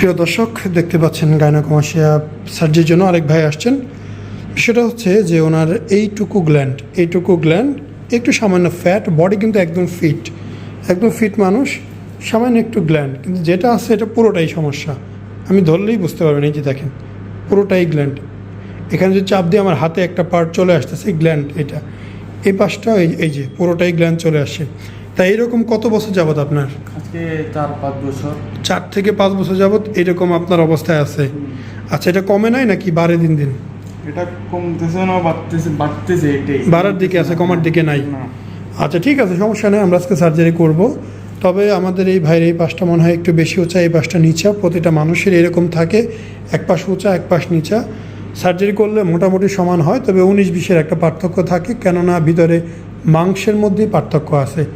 প্রিয় দর্শক, দেখতে পাচ্ছেন গায়নাকমাসিয়া সার্জির জন্য আরেক ভাই আসছেন। সেটা হচ্ছে যে ওনার এইটুকু গ্ল্যান্ড এইটুকু গ্ল্যান্ড একটু সামান্য ফ্যাট বডি কিন্তু একদম ফিট একদম ফিট মানুষ, সামান্য একটু গ্ল্যান্ড কিন্তু যেটা আছে এটা পুরোটাই সমস্যা। আমি ধরলেই বুঝতে পারবেন, এই যে দেখেন, পুরোটাই গ্ল্যান্ড এখানে যে চাপ দিয়ে আমার হাতে একটা পার্ট চলে আসতেছে গ্ল্যান্ড এটা। এই পাশটা এই এই যে, পুরোটাই গ্ল্যান্ড চলে আসে। তাই এরকম কত বছর যাবত আপনার? আজকে চার পাঁচ বছর। চার থেকে পাঁচ বছর যাবত এরকম আপনার অবস্থায় আছে। আচ্ছা এটা কমে নাই নাকি বাড়ে দিন দিন? এটা কমতেছে না বাড়তেছে বাড়তেছে এটাই। বাড়ার দিকে আছে কমার দিকে নাই। আচ্ছা ঠিক আছে সমস্যা নেই আমরা আজকে সার্জারি করব। তবে আমাদের এই ভাইয়ের এই পাশটা মনে হয় একটু বেশি উঁচা এই পাশটা নিচা প্রতিটা মানুষের এরকম থাকে এক পাশ উঁচা এক পাশ নিচা। সার্জারি করলে মোটামুটি সমান হয় তবে উনিশ বিশের একটা পার্থক্য থাকে কেননা ভিতরে মাংসের মধ্যেই পার্থক্য আছে।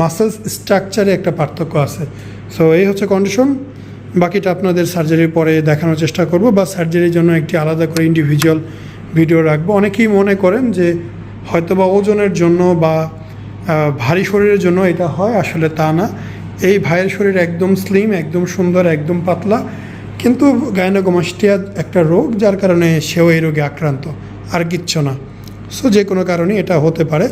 মাসেলস স্ট্রাকচারে একটা পার্থক্য আছে। সো এই হচ্ছে কন্ডিশন বাকিটা আপনাদের সার্জারির পরে দেখানোর চেষ্টা করব বা সার্জারির জন্য একটি আলাদা করে ইন্ডিভিজুয়াল ভিডিও রাখব। অনেকেই মনে করেন যে হয়তো বা ওজনের জন্য বা ভারী শরীরের জন্য এটা হয় আসলে তা না। এই ভাইয়ের শরীর একদম স্লিম একদম সুন্দর একদম পাতলা। কিন্তু গায়নোগোমাস্টিয়া একটা রোগ যার কারণে সেও এই রোগে আক্রান্ত। আর কিচ্ছু না। সো যে কোনো কারণে এটা হতে পারে।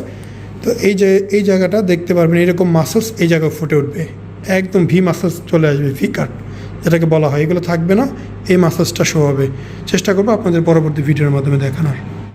তো এই যে, এই জায়গাটা দেখতে পারবেন, এরকম মাসলস এই জায়গায় ফুটে উঠবে। একদম ভি মাসলস চলে আসবে ভি কাট যেটাকে বলা হয়। এগুলো থাকবে না, এই মাসলসটা শো হবে। চেষ্টা করব আপনাদের পরবর্তী ভিডিওর মাধ্যমে দেখানোর।